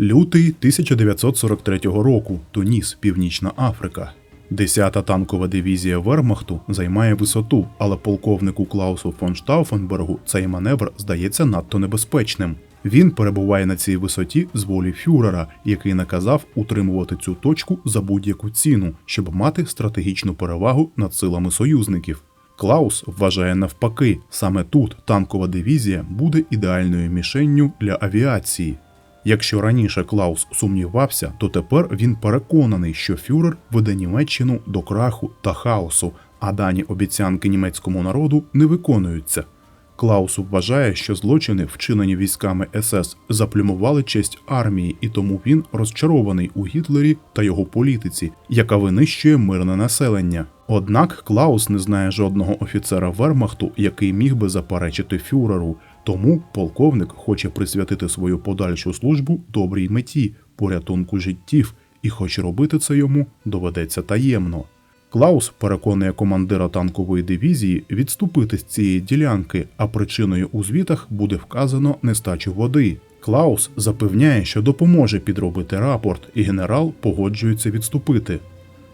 Лютий 1943 року. Туніс, Північна Африка. 10-та танкова дивізія Вермахту займає висоту, але полковнику Клаусу фон Штауфенбергу цей маневр здається надто небезпечним. Він перебуває на цій висоті з волі фюрера, який наказав утримувати цю точку за будь-яку ціну, щоб мати стратегічну перевагу над силами союзників. Клаус вважає навпаки, саме тут танкова дивізія буде ідеальною мішенню для авіації. Якщо раніше Клаус сумнівався, то тепер він переконаний, що фюрер веде Німеччину до краху та хаосу, а дані обіцянки німецькому народу не виконуються. Клаус вважає, що злочини, вчинені військами СС, заплюмували честь армії, і тому він розчарований у Гітлері та його політиці, яка винищує мирне населення. Однак Клаус не знає жодного офіцера Вермахту, який міг би заперечити фюреру. Тому полковник хоче присвятити свою подальшу службу добрій меті, порятунку життів, і хоч робити це йому доведеться таємно. Клаус переконує командира танкової дивізії відступити з цієї ділянки, а причиною у звітах буде вказано нестачу води. Клаус запевняє, що допоможе підробити рапорт, і генерал погоджується відступити.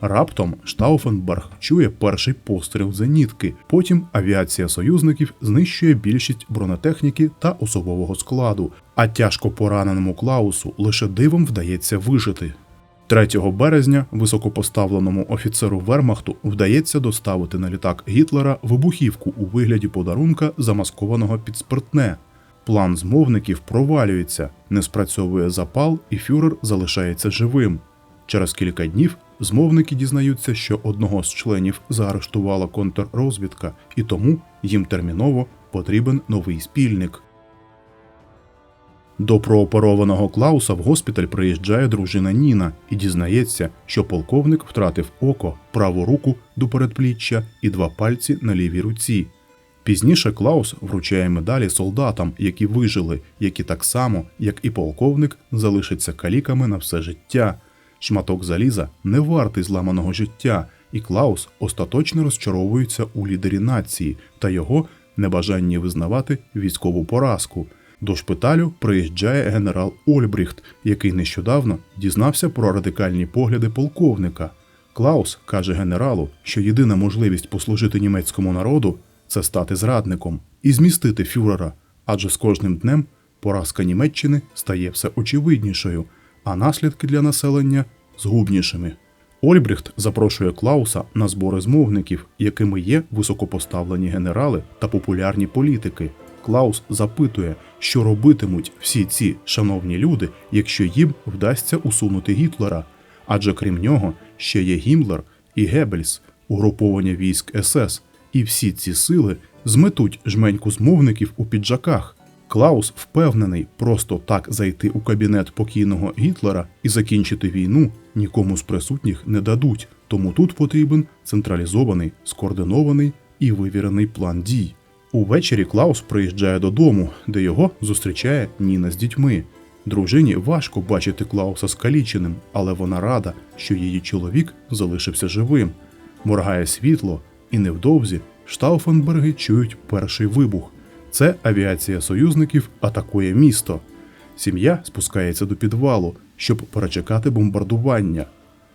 Раптом Штауфенберг чує перший постріл зенітки. Потім авіація союзників знищує більшість бронетехніки та особового складу, а тяжко пораненому Клаусу лише дивом вдається вижити. 3 березня високопоставленому офіцеру Вермахту вдається доставити на літак Гітлера вибухівку у вигляді подарунка, замаскованого під спиртне. План змовників провалюється, не спрацьовує запал, і фюрер залишається живим. Через кілька днів змовники дізнаються, що одного з членів заарештувала контррозвідка, і тому їм терміново потрібен новий спільник. До прооперованого Клауса в госпіталь приїжджає дружина Ніна і дізнається, що полковник втратив око, праву руку до передпліччя і два пальці на лівій руці. Пізніше Клаус вручає медалі солдатам, які вижили, які так само, як і полковник, залишаться каліками на все життя. Шматок заліза не вартий зламаного життя, і Клаус остаточно розчаровується у лідері нації та його небажанні визнавати військову поразку. До шпиталю приїжджає генерал Ольбріхт, який нещодавно дізнався про радикальні погляди полковника. Клаус каже генералу, що єдина можливість послужити німецькому народу це стати зрадником і змістити фюрера, адже з кожним днем поразка Німеччини стає все очевиднішою, а наслідки для населення згубнішими. Ольбріхт запрошує Клауса на збори змовників, якими є високопоставлені генерали та популярні політики. Клаус запитує, що робитимуть всі ці шановні люди, якщо їм вдасться усунути Гітлера. Адже крім нього ще є Гіммлер і Геббельс, угруповання військ СС, і всі ці сили зметуть жменьку змовників у піджаках. Клаус впевнений, просто так зайти у кабінет покійного Гітлера і закінчити війну нікому з присутніх не дадуть, тому тут потрібен централізований, скоординований і вивірений план дій. Увечері Клаус приїжджає додому, де його зустрічає Ніна з дітьми. Дружині важко бачити Клауса скаліченим, але вона рада, що її чоловік залишився живим. Моргає світло, і невдовзі Штауфенберги чують перший вибух. Це авіація союзників атакує місто. Сім'я спускається до підвалу, щоб перечекати бомбардування.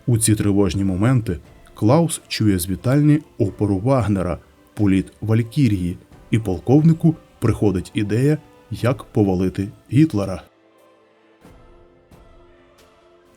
У ці тривожні моменти Клаус чує з вітальні опору Вагнера, політ Валькірії, і полковнику приходить ідея, як повалити Гітлера.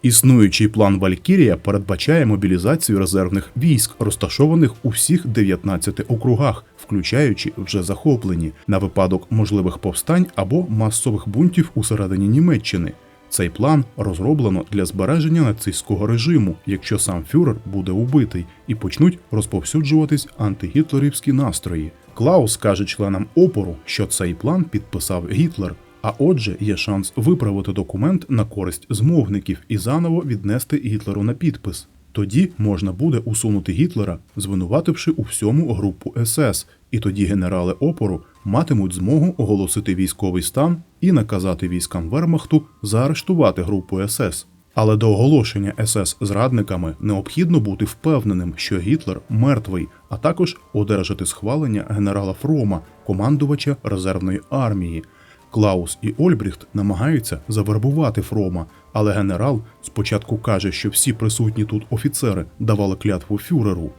Існуючий план Валькірія передбачає мобілізацію резервних військ, розташованих у всіх 19 округах, включаючи вже захоплені, на випадок можливих повстань або масових бунтів усередині Німеччини. Цей план розроблено для збереження нацистського режиму, якщо сам фюрер буде убитий, і почнуть розповсюджуватись антигітлерівські настрої. Клаус каже членам опору, що цей план підписав Гітлер. А отже, є шанс виправити документ на користь змовників і заново віднести Гітлеру на підпис. Тоді можна буде усунути Гітлера, звинувативши у всьому групу СС, і тоді генерали опору матимуть змогу оголосити військовий стан і наказати військам Вермахту заарештувати групу СС. Але до оголошення СС зрадниками необхідно бути впевненим, що Гітлер мертвий, а також одержати схвалення генерала Фрома, командувача резервної армії. Клаус і Ольбріхт намагаються завербувати Фрома, але генерал спочатку каже, що всі присутні тут офіцери давали клятву фюреру.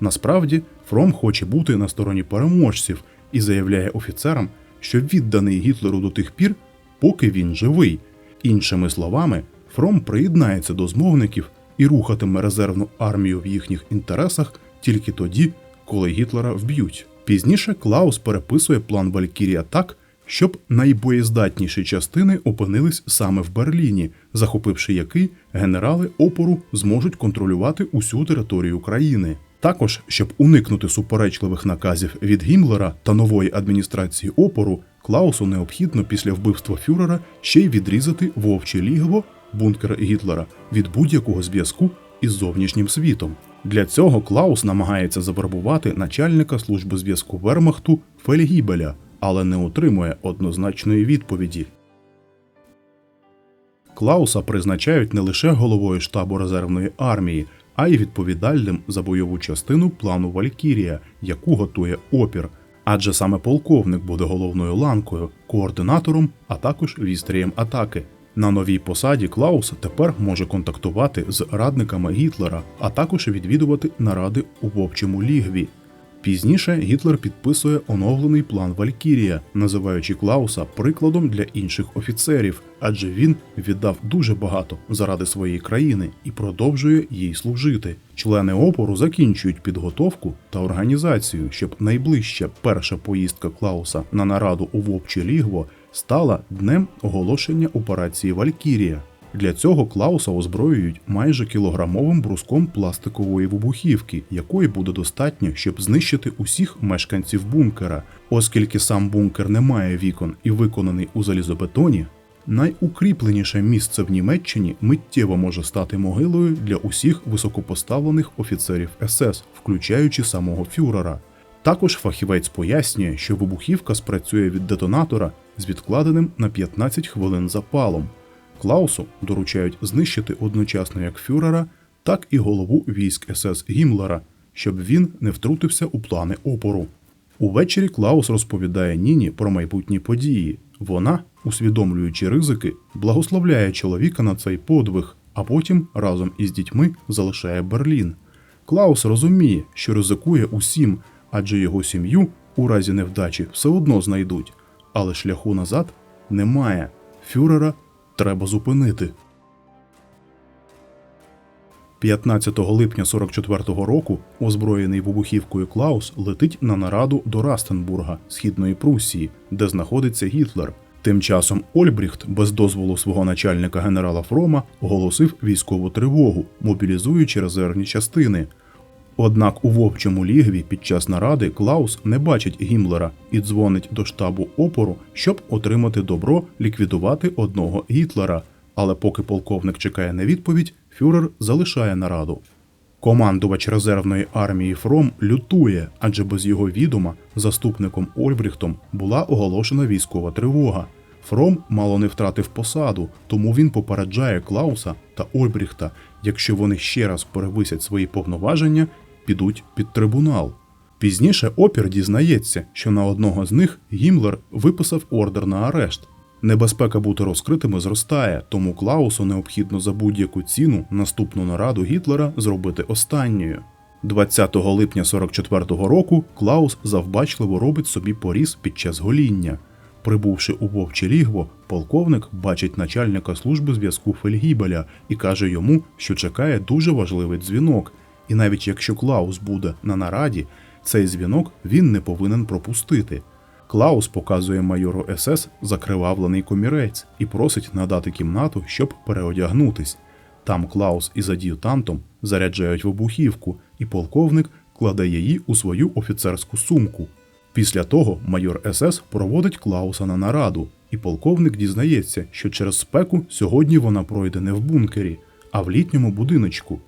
Насправді, Фром хоче бути на стороні переможців і заявляє офіцерам, що відданий Гітлеру до тих пір, поки він живий. Іншими словами, Фром приєднається до змовників і рухатиме резервну армію в їхніх інтересах тільки тоді, коли Гітлера вб'ють. Пізніше Клаус переписує план Валькірія так, щоб найбоєздатніші частини опинились саме в Берліні, захопивши який генерали опору зможуть контролювати усю територію країни. Також, щоб уникнути суперечливих наказів від Гіммлера та нової адміністрації опору, Клаусу необхідно після вбивства фюрера ще й відрізати вовче лігво, бункер Гітлера, від будь-якого зв'язку із зовнішнім світом. Для цього Клаус намагається завербувати начальника служби зв'язку Вермахту Фельгібеля, але не отримує однозначної відповіді. Клауса призначають не лише головою штабу резервної армії, а й відповідальним за бойову частину плану Валькірія, яку готує опір. Адже саме полковник буде головною ланкою, координатором, а також вістрієм атаки. На новій посаді Клаус тепер може контактувати з радниками Гітлера, а також відвідувати наради у вовчому лігві. Пізніше Гітлер підписує оновлений план Валькірія, називаючи Клауса прикладом для інших офіцерів, адже він віддав дуже багато заради своєї країни і продовжує їй служити. Члени опору закінчують підготовку та організацію, щоб найближча перша поїздка Клауса на нараду у Вовче Лігво стала днем оголошення операції Валькірія. Для цього Клауса озброюють майже кілограмовим бруском пластикової вибухівки, якої буде достатньо, щоб знищити усіх мешканців бункера. Оскільки сам бункер не має вікон і виконаний у залізобетоні, найукріпленіше місце в Німеччині миттєво може стати могилою для усіх високопоставлених офіцерів СС, включаючи самого фюрера. Також фахівець пояснює, що вибухівка спрацює від детонатора з відкладеним на 15 хвилин запалом. Клаусу доручають знищити одночасно як фюрера, так і голову військ СС Гіммлера, щоб він не втрутився у плани опору. Увечері Клаус розповідає Ніні про майбутні події. Вона, усвідомлюючи ризики, благословляє чоловіка на цей подвиг, а потім разом із дітьми залишає Берлін. Клаус розуміє, що ризикує усім, адже його сім'ю у разі невдачі все одно знайдуть, але шляху назад немає. Фюрера треба зупинити. 15 липня 44-го року озброєний вибухівкою Клаус летить на нараду до Растенбурга, східної Прусії, де знаходиться Гітлер. Тим часом Ольбріхт без дозволу свого начальника генерала Фрома оголосив військову тривогу, мобілізуючи резервні частини. Однак у вовчому лігві під час наради Клаус не бачить Гіммлера і дзвонить до штабу опору, щоб отримати добро ліквідувати одного Гітлера. Але поки полковник чекає на відповідь, фюрер залишає нараду. Командувач резервної армії Фром лютує, адже без його відома заступником Ольбріхтом була оголошена військова тривога. Фром мало не втратив посаду, тому він попереджає Клауса та Ольбріхта, якщо вони ще раз перевисять свої повноваження, підуть під трибунал. Пізніше опір дізнається, що на одного з них Гіммлер виписав ордер на арешт. Небезпека бути розкритими зростає, тому Клаусу необхідно за будь-яку ціну наступну нараду Гітлера зробити останньою. 20 липня 44-го року Клаус завбачливо робить собі поріз під час гоління. Прибувши у вовче лігво, полковник бачить начальника служби зв'язку Фельгібеля і каже йому, що чекає дуже важливий дзвінок. І навіть якщо Клаус буде на нараді, цей дзвінок він не повинен пропустити. Клаус показує майору СС закривавлений комірець і просить надати кімнату, щоб переодягнутись. Там Клаус із ад'ютантом заряджають вибухівку, і полковник кладе її у свою офіцерську сумку. Після того майор СС проводить Клауса на нараду, і полковник дізнається, що через спеку сьогодні вона пройде не в бункері, а в літньому будиночку.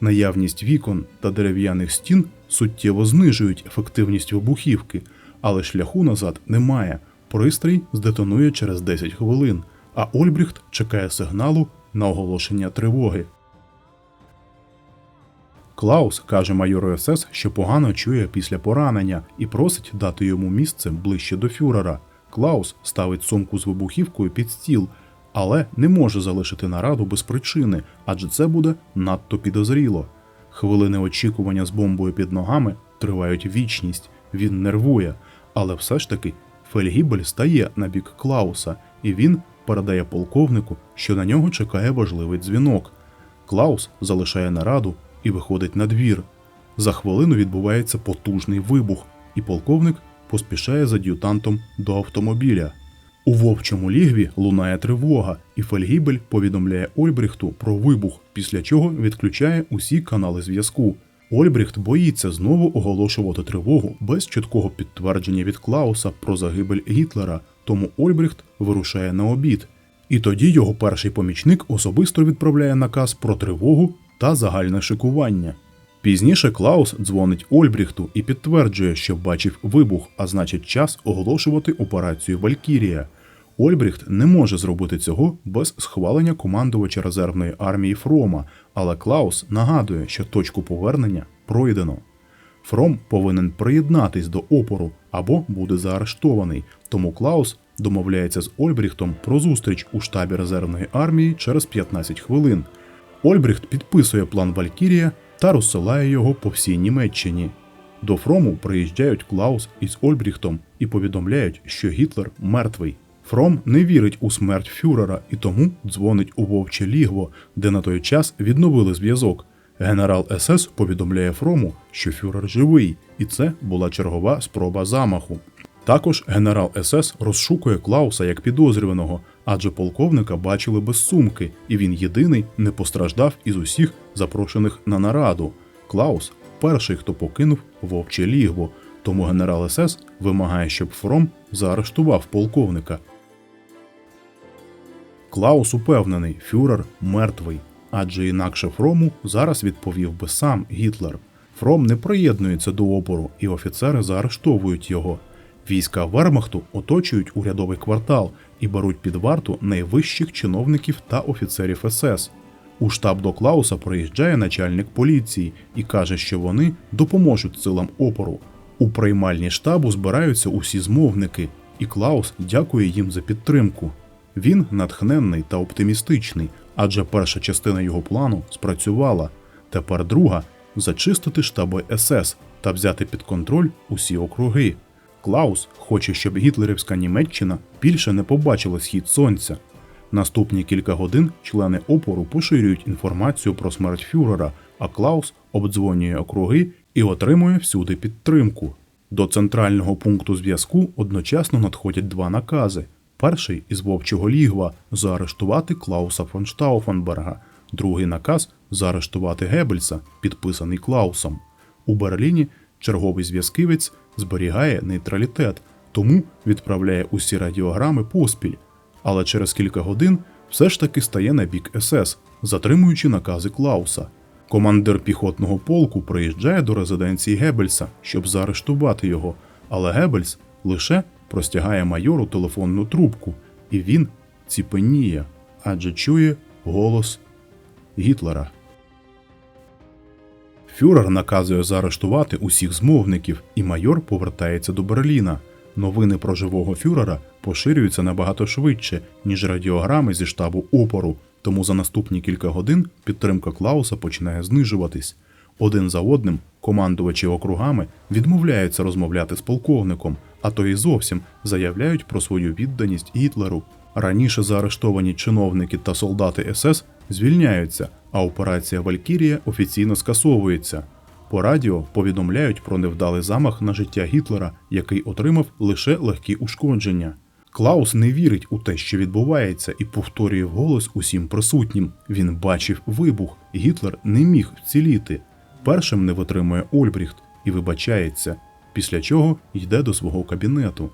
Наявність вікон та дерев'яних стін суттєво знижують ефективність вибухівки, але шляху назад немає. Пристрій здетонує через 10 хвилин, а Ольбріхт чекає сигналу на оголошення тривоги. Клаус каже майору СС, що погано чує після поранення і просить дати йому місце ближче до фюрера. Клаус ставить сумку з вибухівкою під стіл, але не може залишити нараду без причини, адже це буде надто підозріло. Хвилини очікування з бомбою під ногами тривають вічність, він нервує, але все ж таки Фельгібель стає на бік Клауса, і він передає полковнику, що на нього чекає важливий дзвінок. Клаус залишає нараду і виходить на двір. За хвилину відбувається потужний вибух, і полковник поспішає з ад'ютантом до автомобіля. У вовчому лігві лунає тривога, і Фельгібель повідомляє Ольбріхту про вибух, після чого відключає усі канали зв'язку. Ольбріхт боїться знову оголошувати тривогу без чіткого підтвердження від Клауса про загибель Гітлера, тому Ольбріхт вирушає на обід. І тоді його перший помічник особисто відправляє наказ про тривогу та загальне шикування. Пізніше Клаус дзвонить Ольбріхту і підтверджує, що бачив вибух, а значить час оголошувати операцію Валькірія. Ольбріхт не може зробити цього без схвалення командувача резервної армії Фрома, але Клаус нагадує, що точку повернення пройдено. Фром повинен приєднатись до опору або буде заарештований, тому Клаус домовляється з Ольбріхтом про зустріч у штабі резервної армії через 15 хвилин. Ольбріхт підписує план Валькірія та розсилає його по всій Німеччині. До Фрому приїжджають Клаус із Ольбріхтом і повідомляють, що Гітлер мертвий. Фром не вірить у смерть фюрера і тому дзвонить у вовче лігво, де на той час відновили зв'язок. Генерал СС повідомляє Фрому, що фюрер живий, і це була чергова спроба замаху. Також генерал СС розшукує Клауса як підозрюваного, адже полковника бачили без сумки, і він єдиний не постраждав із усіх запрошених на нараду. Клаус перший, хто покинув вовче лігво, тому генерал СС вимагає, щоб Фром заарештував полковника. Клаус упевнений, фюрер мертвий, адже інакше Фрому зараз відповів би сам Гітлер. Фром не приєднується до опору, і офіцери заарештовують його. Війська Вермахту оточують урядовий квартал і беруть під варту найвищих чиновників та офіцерів СС. У штаб до Клауса приїжджає начальник поліції і каже, що вони допоможуть силам опору. У приймальні штабу збираються усі змовники, і Клаус дякує їм за підтримку. Він натхненний та оптимістичний, адже перша частина його плану спрацювала. Тепер друга зачистити штаби СС та взяти під контроль усі округи. Клаус хоче, щоб гітлерівська Німеччина більше не побачила схід сонця. Наступні кілька годин члени опору поширюють інформацію про смерть фюрера, а Клаус обдзвонює округи і отримує всюди підтримку. До центрального пункту зв'язку одночасно надходять два накази. Перший із вовчого лігва заарештувати Клауса фон Штауфенберга, другий наказ заарештувати Геббельса, підписаний Клаусом. У Берліні черговий зв'язківець зберігає нейтралітет, тому відправляє усі радіограми поспіль. Але через кілька годин все ж таки стає на бік СС, затримуючи накази Клауса. Командир піхотного полку приїжджає до резиденції Геббельса, щоб заарештувати його, але Геббельс лише простягає майору телефонну трубку, і він ціпеніє, адже чує голос Гітлера. Фюрер наказує заарештувати усіх змовників, і майор повертається до Берліна. Новини про живого фюрера поширюються набагато швидше, ніж радіограми зі штабу опору, тому за наступні кілька годин підтримка Клауса починає знижуватись. Один за одним командувачі округами відмовляються розмовляти з полковником, а то й зовсім заявляють про свою відданість Гітлеру. Раніше заарештовані чиновники та солдати СС звільняються, а операція Валькірія офіційно скасовується. По радіо повідомляють про невдалий замах на життя Гітлера, який отримав лише легкі ушкодження. Клаус не вірить у те, що відбувається, і повторює вголос усім присутнім. Він бачив вибух. Гітлер не міг вціліти. Першим не витримує Ольбріхт і вибачається, після чого йде до свого кабінету.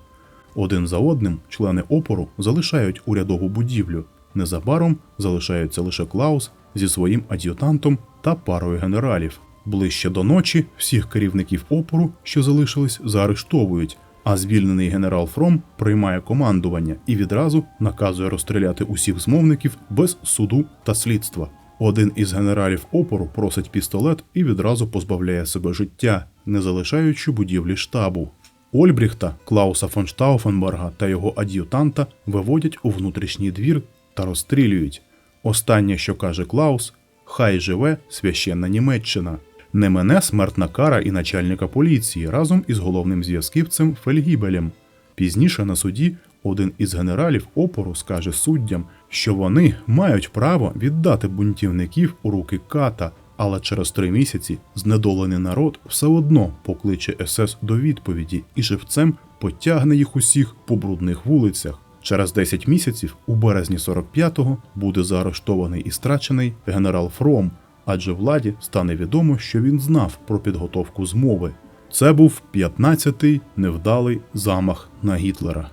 Один за одним члени опору залишають урядову будівлю. Незабаром залишаються лише Клаус зі своїм ад'ютантом та парою генералів. Ближче до ночі всіх керівників опору, що залишились, заарештовують, а звільнений генерал Фром приймає командування і відразу наказує розстріляти усіх змовників без суду та слідства. Один із генералів опору просить пістолет і відразу позбавляє себе життя, не залишаючи будівлі штабу. Ольбріхта, Клауса фон Штауфенберга та його ад'ютанта виводять у внутрішній двір та розстрілюють. Останнє, що каже Клаус, хай живе священна Німеччина. Не мене смертна кара і начальника поліції разом із головним зв'язківцем Фельгібелем. Пізніше на суді один із генералів опору скаже суддям, що вони мають право віддати бунтівників у руки ката, але через три місяці знедолений народ все одно покличе СС до відповіді і живцем потягне їх усіх по брудних вулицях. Через 10 місяців, у березні 45-го, буде заарештований і страчений генерал Фром, адже владі стане відомо, що він знав про підготовку змови. Це був 15-й невдалий замах на Гітлера.